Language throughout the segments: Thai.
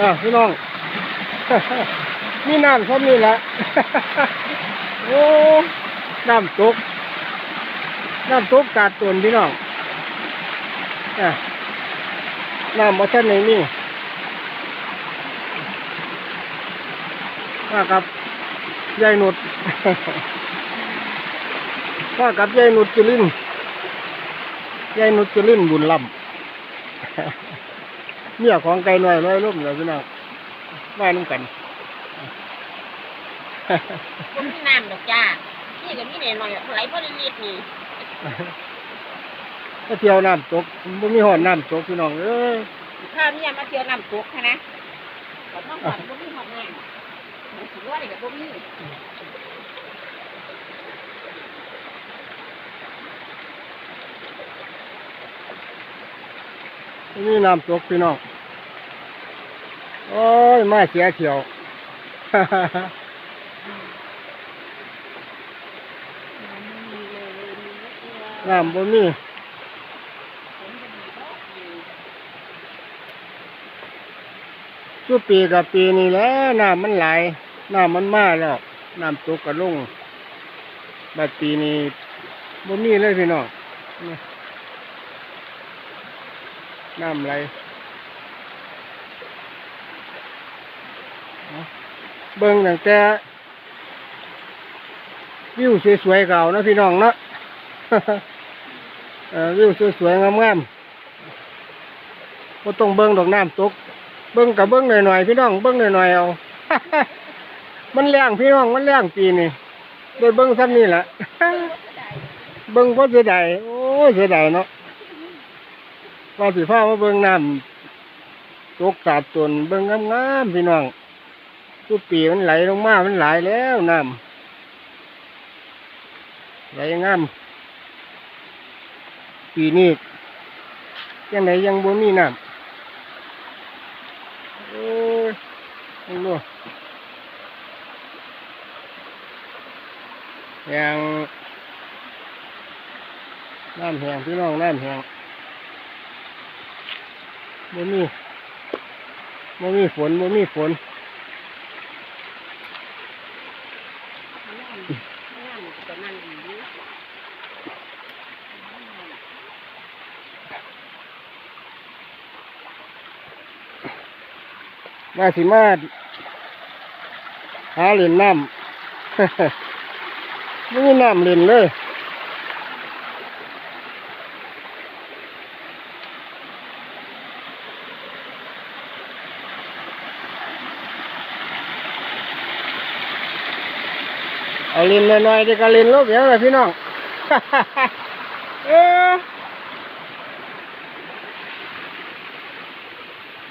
อะพี่น้อง มีน้ำซ้ำนี่แหละโอ้น้ำตกน้ำตกกาดตวนพี่น้องอะน้ำมาท่นไหนนี่ว่ากับยายหนุดว่ากับยายหนุดจุลินยายหนุดจุลินบุญลำ เมียของไก่น้อยร้อยลุ่มเลยพี่น้องว่านุ่งกันบ่มีน้ำดอกจ้านี่ก็มีแน่หน่อยไหลบ่ได้ยิดนี่ก็เที่ยวน้ำตกบ่มีหอนน้ำตกพี่น้องเอ้ยข้าวเนี่ยมาเที่ยวน้ำตกค่ะนะก็ต้องก่อนบ่มีหอดน้ำสิว่านี่ก็บ่มีบ่มี นี่น้ำตกพี่น้อง โอ้ยมาเสียเที่ยวน้ำบ่มีทุกปีกับปีนี้แล้วน้ำมันไหลน้ำมันมาแล้วน้ำตกกระลงบัดปีนี้บ่มีเลยพี่น้อง น้ำไหลเอาเบิ่งตั้งแต่วิวสวยๆเก่านะพี่น้องเนาะเอ่อวิวสวยๆงามๆบ่ต้องเบิ่งดอกน้ำตก เบิ่งกับเบิ่งหน่อยๆพี่น้อง เบิ่งหน่อยๆเอา มันแรงพี่น้อง มันแรงปีนี้ได้เบิ่งซ้ำนี่แหละ เบิ่งเพราะเสียดายโอ้เสียดายเนาะ ว่าสิพามาเบิ่งน้ำตกสาดตนเบิ่งงามๆพี่น้องทุกปีมันไหลลงมา มันไหลแล้วน้ำไหลงามปีนี้ยังไหนยังบ่มีน้ำโอ้ยนี่นู่นแหงน้ำแหงพี่น้องน้ำแหง บ่มีบ่มีฝนบ่มีฝนมาสิมาหาเหรียญน้ำ ไม่มีน้ำเหรียญเลย เอาเหรียญน้อยๆเด็กก็เหรียญลบเดี๋ยวเลยพี่น้องเออ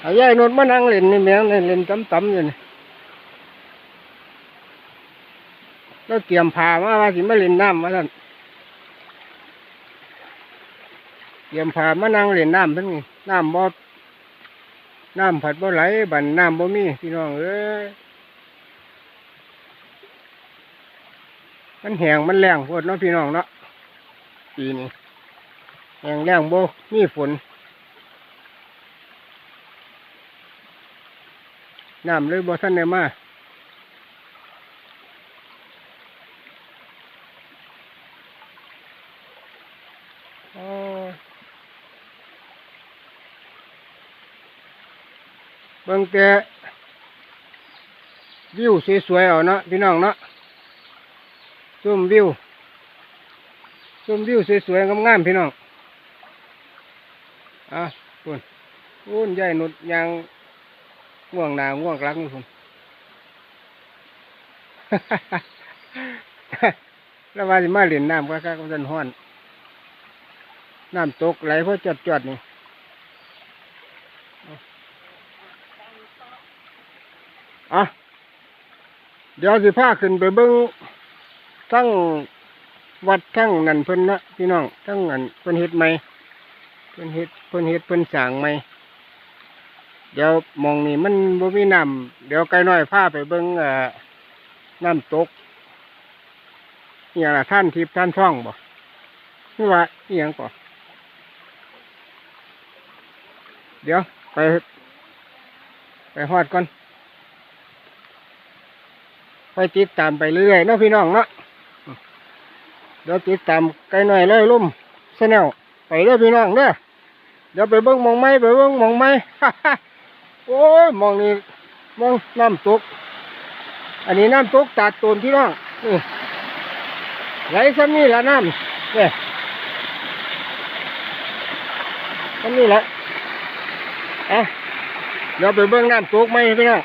เอายายนวดมานั่งเล่นนี่แม่งเล่นต่ำๆอยู่นี่แล้วเตรียมผามาว่าสิมาเล่นน้ำมาท่านเตรียมผามานั่งเล่นน้ำทั้งนี้น้ำบ่น้ำผัดบ่ไหลบันน้ำบ่มีพี่น้องเอ้ย มันแหงมันแรงโพดเนาะพี่น้องเนาะปีนี้แหงแรงโบมีฝนน้ำเลยบ่ท่านได้มาโอ้ยเบิ่งแต่วิวสวยๆเอาเนาะพี่น้องเนาะ ชมวิวชมวิวสวยๆงามๆพี่น้องอะคุณคุณใหญ่หนุดยางง่วงหนาง่วงหลังผมแล้วว่าสิมาเล่นน้ำก็คักมันห้อนน้ำตกไหลเพราะจอดจอดๆนี่อะเดี๋ยวสิพาขึ้นไปเบิ้ง ทั้งวัดทั้งนั่นเพิ่นนะพี่น้องทั้งนั่นเพิ่นเฮ็ดใหมเพิ่นเฮ็ดเพิ่นเฮ็ดเพิ่นสร้างใหมเดี๋ยวมองนี่มันบ่มีน้ำเดี๋ยวไกลน้อยพาไปเบิ่งเอ่อน้ำตกนี่ล่ะท่านทิพย์ท่านท่องบ่นี่ว่าอียงก่อเดี๋ยวไป ไปฮอดก่อน ไปติดตามไปเรื่อยเนาะพี่น้องเนาะ เดี๋ยวติดตามไกลหน่อยเลยลุ่มแนลไปเด้อพี่น้องเด้อเดี๋ยวไปเบิ้งมองไม้ไปเบิ้งมองไม้โอ้ยมองนี้หมองน้ำตก อันนี้น้ำตกตาดตูนพี่น้องนี่ไหลซ้ำนี่ละน้ำเนี่ยซ้ำนี่ละอะเดี๋ยวไปเบิ้งน้ำตกไหมพี่น้อง